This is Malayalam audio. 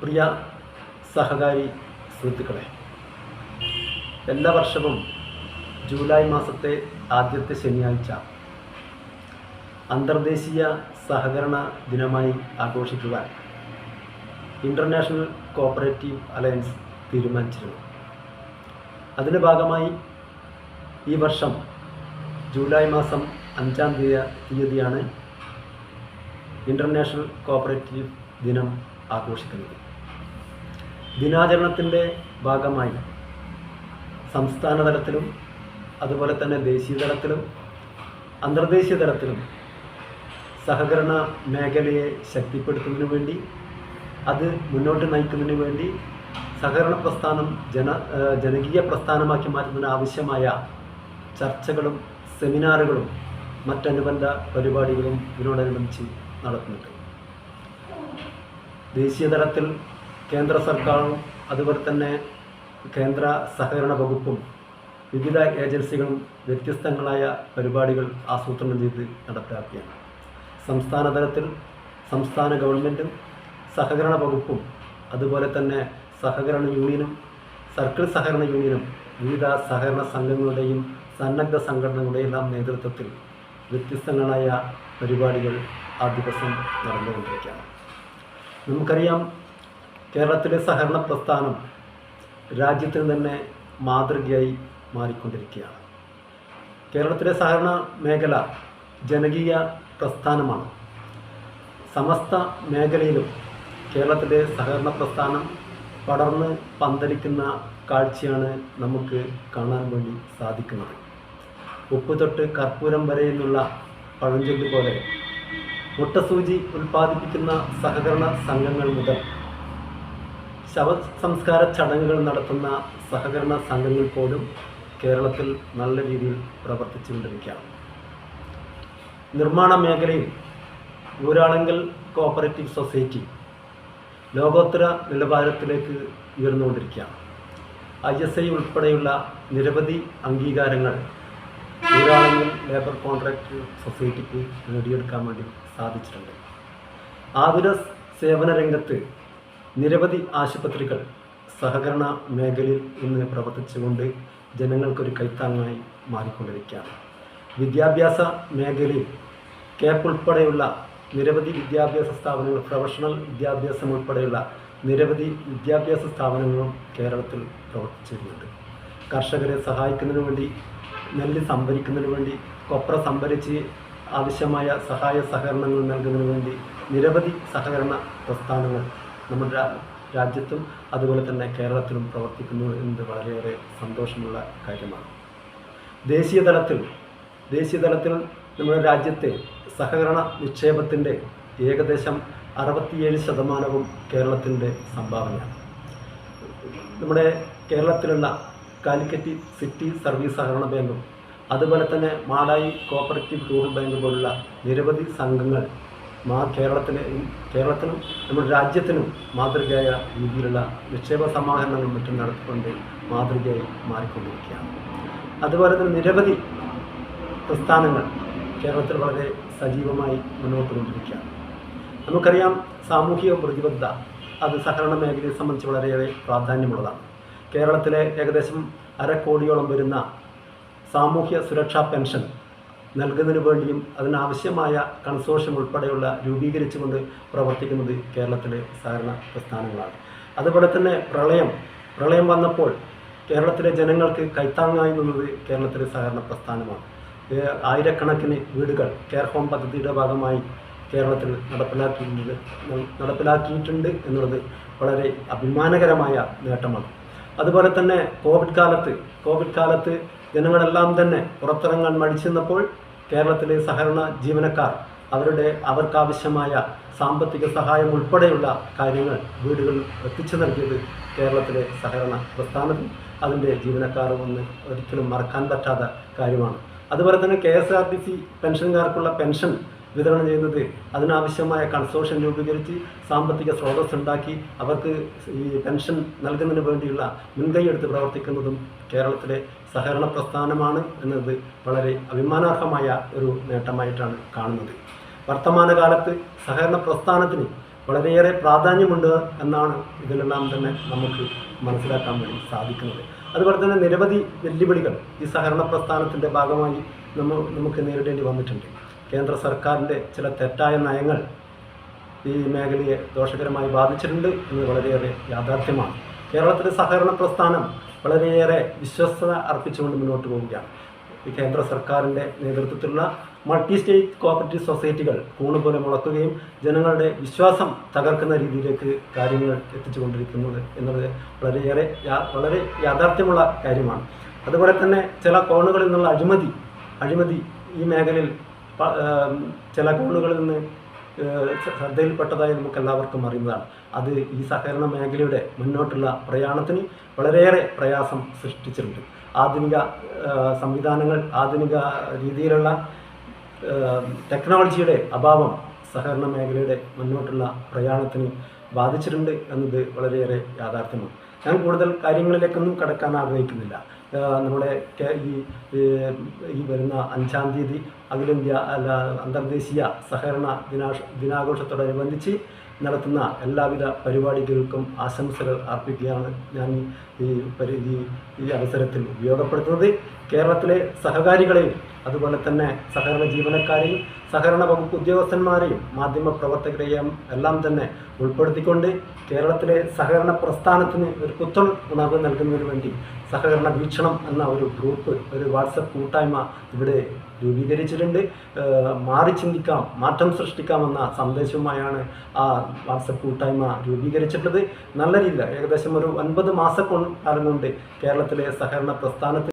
പ്രിയ സഹകാരി സുഹൃത്തുക്കളെ എല്ലാ വർഷവും ജൂലൈ മാസത്തെ ആദ്യത്തെ ശനിയാഴ്ച അന്തർദേശീയ സഹകരണ ദിനമായി ആഘോഷിക്കുവാൻ ഇന്റർനാഷണൽ കോപ്പറേറ്റീവ് അലയൻസ് തീരുമാനിച്ചിരുന്നു. അതിന്റെ ഭാഗമായി ഈ വർഷം ജൂലൈ മാസം അഞ്ചാം തീയ തീയതിയാണ് ഇന്റർനാഷണൽ കോപ്പറേറ്റീവ് ദിനം ആഘോഷിക്കുന്നത്. ദിനാചരണത്തിന്റെ ഭാഗമായി സംസ്ഥാന തലത്തിലും അതുപോലെ തന്നെ ദേശീയ തലത്തിലും അന്തർദേശീയ തലത്തിലും സഹകരണ മേഖലയെ ശക്തിപ്പെടുത്തുന്നതിന് വേണ്ടി അത് മുന്നോട്ട് നയിക്കുന്നതിന് വേണ്ടി സഹകരണ പ്രസ്ഥാനം ജന ജനകീയ പ്രസ്ഥാനമാക്കി മാറ്റുന്നതിന് ആവശ്യമായ ചർച്ചകളും സെമിനാറുകളും മറ്റനുബന്ധ പരിപാടികളും ഇതിനോടനുബന്ധിച്ച് നടത്തുന്നുണ്ട്. ദേശീയ തലത്തിൽ കേന്ദ്ര സർക്കാരും അതുപോലെ തന്നെ കേന്ദ്ര സഹകരണ വകുപ്പും വിവിധ ഏജൻസികളും വ്യത്യസ്തങ്ങളായ പരിപാടികൾ ആസൂത്രണം ചെയ്ത് നടപ്പിലാക്കുകയാണ്. സംസ്ഥാന തലത്തിൽ സംസ്ഥാന ഗവൺമെന്റും സഹകരണ വകുപ്പും അതുപോലെ തന്നെ സഹകരണ യൂണിയനും സർക്കിൾ സഹകരണ യൂണിയനും വിവിധ സഹകരണ സംഘങ്ങളുടെയും സന്നദ്ധ സംഘടനകളുടെയും എല്ലാം നേതൃത്വത്തിൽ വ്യത്യസ്തങ്ങളായ പരിപാടികൾ ആ ദിവസം നടന്നുകൊണ്ടിരിക്കുകയാണ്. നമുക്കറിയാം കേരളത്തിലെ സഹകരണ പ്രസ്ഥാനം രാജ്യത്തിന് തന്നെ മാതൃകയായി മാറിക്കൊണ്ടിരിക്കുകയാണ്. കേരളത്തിലെ സഹകരണ മേഖല ജനകീയ പ്രസ്ഥാനമാണ്. സമസ്ത മേഖലയിലും കേരളത്തിലെ സഹകരണ പ്രസ്ഥാനം പടർന്ന് പന്തലിക്കുന്ന കാഴ്ചയാണ് നമുക്ക് കാണാൻ വേണ്ടി സാധിക്കുന്നത്. ഉപ്പ് തൊട്ട് കർപ്പൂരം വരെ എന്നുള്ള പഴഞ്ചൊല്ല് പോലെ മുട്ടസൂചി ഉൽപ്പാദിപ്പിക്കുന്ന സഹകരണ സംഘങ്ങൾ മുതൽ ശവ സംസ്കാര ചടങ്ങുകൾ നടത്തുന്ന സഹകരണ സംഘങ്ങൾ പോലും കേരളത്തിൽ നല്ല രീതിയിൽ പ്രവർത്തിച്ചുകൊണ്ടിരിക്കുകയാണ്. നിർമ്മാണ മേഖലയിൽ ഊരാളങ്കൽ കോപ്പറേറ്റീവ് സൊസൈറ്റി ലോകോത്തര നിലവാരത്തിലേക്ക് ഉയർന്നുകൊണ്ടിരിക്കുകയാണ്. ഐ എസ് ഐ ഉൾപ്പെടെയുള്ള നിരവധി അംഗീകാരങ്ങൾ ഊരാളങ്കൽ ലേബർ കോൺട്രാക്ട് സൊസൈറ്റിക്ക് നേടിയെടുക്കാൻ വേണ്ടി സാധിച്ചിട്ടുണ്ട്. ആതുര സേവന രംഗത്ത് നിരവധി ആശുപത്രികൾ സഹകരണ മേഖലയിൽ ഇന്ന് പ്രവർത്തിച്ചുകൊണ്ട് ജനങ്ങൾക്കൊരു കൈത്താങ്ങായി മാറിക്കൊണ്ടിരിക്കുകയാണ്. വിദ്യാഭ്യാസ മേഖലയിൽ കേപ്പ് ഉൾപ്പെടെയുള്ള നിരവധി വിദ്യാഭ്യാസ സ്ഥാപനങ്ങൾ പ്രൊഫഷണൽ വിദ്യാഭ്യാസം ഉൾപ്പെടെയുള്ള നിരവധി വിദ്യാഭ്യാസ സ്ഥാപനങ്ങളും കേരളത്തിൽ പ്രവർത്തിച്ചിരുന്നുണ്ട്. കർഷകരെ സഹായിക്കുന്നതിന് വേണ്ടി നെല്ല് സംഭരിക്കുന്നതിന് വേണ്ടി കൊപ്ര സംഭരിച്ച് ആവശ്യമായ സഹായ സഹകരണങ്ങൾ നൽകുന്നതിന് വേണ്ടി നിരവധി സഹകരണ പ്രസ്ഥാനങ്ങൾ നമ്മുടെ രാജ്യത്തും അതുപോലെ തന്നെ കേരളത്തിലും പ്രവർത്തിക്കുന്നു എന്നത് വളരെയേറെ സന്തോഷമുള്ള കാര്യമാണ്. ദേശീയ തലത്തിൽ ദേശീയ തലത്തിൽ നമ്മുടെ രാജ്യത്തെ സഹകരണ നിക്ഷേപത്തിന്റെ ഏകദേശം അറുപത്തിയേഴ് ശതമാനവും കേരളത്തിന്റെ സംഭാവനയാണ്. നമ്മുടെ കേരളത്തിലുള്ള കാലിക്കറ്റ് സിറ്റി സർവീസ് സഹകരണ ബാങ്കും അതുപോലെ തന്നെ മാലായി കോപ്പറേറ്റീവ് റൂറൽ ബാങ്ക് പോലുള്ള നിരവധി സംഘങ്ങൾ മാ കേരളത്തിന് കേരളത്തിനും നമ്മുടെ രാജ്യത്തിനും മാതൃകയായ രീതിയിലുള്ള നിക്ഷേപ സമാഹരണങ്ങളും മറ്റും നടത്തിക്കൊണ്ട് മാതൃകയായി മാറിക്കൊണ്ടിരിക്കുകയാണ്. അതുപോലെ തന്നെ നിരവധി പ്രസ്ഥാനങ്ങൾ കേരളത്തിൽ വളരെ സജീവമായി മുന്നോട്ട് കൊണ്ടിരിക്കുകയാണ്. നമുക്കറിയാം സാമൂഹിക പ്രതിബദ്ധത അത് സഹകരണ മേഖലയെ സംബന്ധിച്ച് വളരെയേറെ പ്രാധാന്യമുള്ളതാണ്. കേരളത്തിലെ ഏകദേശം അരക്കോടിയോളം വരുന്ന സാമൂഹ്യ സുരക്ഷാ പെൻഷൻ നൽകുന്നതിന് വേണ്ടിയും അതിനാവശ്യമായ കൺസോർഷ്യം ഉൾപ്പെടെയുള്ള രൂപീകരിച്ചുകൊണ്ട് പ്രവർത്തിക്കുന്നത് കേരളത്തിലെ സഹകരണ പ്രസ്ഥാനങ്ങളാണ്. അതുപോലെ തന്നെ പ്രളയം പ്രളയം വന്നപ്പോൾ കേരളത്തിലെ ജനങ്ങൾക്ക് കൈത്താങ്ങായി നിന്നത് കേരളത്തിലെ സഹകരണ പ്രസ്ഥാനമാണ്. ആയിരക്കണക്കിന് വീടുകൾ കെയർ ഹോം പദ്ധതിയുടെ ഭാഗമായി കേരളത്തിൽ നടപ്പിലാക്കിയിട്ടുണ്ട് നടപ്പിലാക്കിയിട്ടുണ്ട് എന്നുള്ളത് വളരെ അഭിമാനകരമായ നേട്ടമാണ്. അതുപോലെ തന്നെ കോവിഡ് കാലത്ത് കോവിഡ് കാലത്ത് ജനങ്ങളെല്ലാം തന്നെ പുറത്തിറങ്ങാൻ മടിച്ചെന്നപ്പോൾ കേരളത്തിലെ സഹകരണ ജീവനക്കാർ അവരുടെ അവർക്കാവശ്യമായ സാമ്പത്തിക സഹായം ഉൾപ്പെടെയുള്ള കാര്യങ്ങൾ വീടുകളിൽ എത്തിച്ചു നൽകിയത് കേരളത്തിലെ സഹകരണ പ്രസ്ഥാനത്തിൽ. അതിന്റെ ജീവനക്കാരും ഒന്ന് ഒരിക്കലും മറക്കാൻ പറ്റാത്ത കാര്യമാണ്. അതുപോലെ തന്നെ K S R T C പെൻഷൻകാർക്കുള്ള pension വിതരണം ചെയ്യുന്നത് അതിനാവശ്യമായ കൺസോർഷ്യം രൂപീകരിച്ച് സാമ്പത്തിക സ്രോതസ് ഉണ്ടാക്കി അവർക്ക് ഈ പെൻഷൻ നൽകുന്നതിന് വേണ്ടിയുള്ള മുൻകൈയെടുത്ത് പ്രവർത്തിക്കുന്നതും കേരളത്തിലെ സഹകരണ പ്രസ്ഥാനമാണ് എന്നത് വളരെ അഭിമാനാർഹമായ ഒരു നേട്ടമായിട്ടാണ് കാണുന്നത്. വർത്തമാനകാലത്ത് സഹകരണ പ്രസ്ഥാനത്തിന് വളരെയേറെ പ്രാധാന്യമുണ്ട് എന്നാണ് ഇതിലെല്ലാം തന്നെ നമുക്ക് മനസ്സിലാക്കാൻ വേണ്ടി സാധിക്കുന്നത്. അതുപോലെ തന്നെ നിരവധി വെല്ലുവിളികൾ ഈ സഹകരണ പ്രസ്ഥാനത്തിന്റെ ഭാഗമായി നമ്മൾ നമുക്ക് നേരിടേണ്ടി വന്നിട്ടുണ്ട്. കേന്ദ്ര സർക്കാരിന്റെ ചില തെറ്റായ നയങ്ങൾ ഈ മേഖലയെ ദോഷകരമായി ബാധിച്ചിട്ടുണ്ട് എന്ന് വളരെയേറെ യാഥാർത്ഥ്യമാണ്. കേരളത്തിലെ സഹകരണ പ്രസ്ഥാനം വളരെയേറെ വിശ്വസ്തത അർപ്പിച്ചുകൊണ്ട് മുന്നോട്ട് പോവുകയാണ്. കേന്ദ്ര സർക്കാരിന്റെ നേതൃത്വത്തിലുള്ള മൾട്ടി സ്റ്റേറ്റ് കോപ്പറേറ്റീവ് സൊസൈറ്റികൾ കൂണ് പോലെ മുളക്കുകയും ജനങ്ങളുടെ വിശ്വാസം തകർക്കുന്ന രീതിയിലേക്ക് കാര്യങ്ങൾ എത്തിച്ചുകൊണ്ടിരിക്കുന്നത് എന്നത് വളരെയേറെ വളരെ യാഥാർത്ഥ്യമുള്ള കാര്യമാണ്. അതുപോലെ തന്നെ ചില കോണുകളിൽ നിന്നുള്ള അഴിമതി അഴിമതി ഈ മേഖലയിൽ ചില കോണുകളിൽ നിന്ന് ശ്രദ്ധയിൽപ്പെട്ടതായി നമുക്ക് എല്ലാവർക്കും അറിയുന്നതാണ്. അത് ഈ സഹകരണ മേഖലയുടെ മുന്നോട്ടുള്ള പ്രയാണത്തിന് വളരെയേറെ പ്രയാസം സൃഷ്ടിച്ചിട്ടുണ്ട്. ആധുനിക സംവിധാനങ്ങൾ ആധുനിക രീതിയിലുള്ള ടെക്നോളജിയുടെ അഭാവം സഹകരണ മേഖലയുടെ മുന്നോട്ടുള്ള പ്രയാണത്തിന് ബാധിച്ചിട്ടുണ്ട് എന്നത് വളരെയേറെ യാഥാർത്ഥ്യമാണ്. ഞാൻ കൂടുതൽ കാര്യങ്ങളിലേക്കൊന്നും കടക്കാൻ ആഗ്രഹിക്കുന്നില്ല. നമ്മുടെ ഈ ഈ വരുന്ന അഞ്ചാം തീയതി അഖിലേന്ത്യ അല്ല അന്തർദേശീയ സഹകരണ ദിനാഷ ദിനാഘോഷത്തോടനുബന്ധിച്ച് നടത്തുന്ന എല്ലാവിധ പരിപാടികൾക്കും ആശംസകൾ അർപ്പിക്കുകയാണ് ഞാൻ ഈ പരി ഈ ഈ അവസരത്തിൽ ഉപയോഗപ്പെടുത്തുന്നത്. കേരളത്തിലെ സഹകാരികളെയും അതുപോലെ തന്നെ സഹകരണ ജീവനക്കാരെയും സഹകരണ വകുപ്പ് ഉദ്യോഗസ്ഥന്മാരെയും മാധ്യമ പ്രവർത്തകരെയും എല്ലാം തന്നെ ഉൾപ്പെടുത്തിക്കൊണ്ട് കേരളത്തിലെ സഹകരണ പ്രസ്ഥാനത്തിന് ഒരു പുത്തൻ ഉണർവ് നൽകുന്നതിന് വേണ്ടി സഹകരണ വീക്ഷണം എന്ന ഒരു ഗ്രൂപ്പ് ഒരു വാട്സപ്പ് കൂട്ടായ്മ ഇവിടെ രൂപീകരിച്ചിട്ടുണ്ട്. മാറി ചിന്തിക്കാം മാറ്റം സൃഷ്ടിക്കാം എന്ന സന്ദേശവുമായാണ് ആ വാട്സപ്പ് കൂട്ടായ്മ രൂപീകരിച്ചിട്ടുള്ളത്. നല്ല രീതിയിൽ ഏകദേശം ഒരു ഒൻപത് മാസക്കാലം കൊണ്ട് കേരളത്തിലെ സഹകരണ പ്രസ്ഥാനത്തിൽ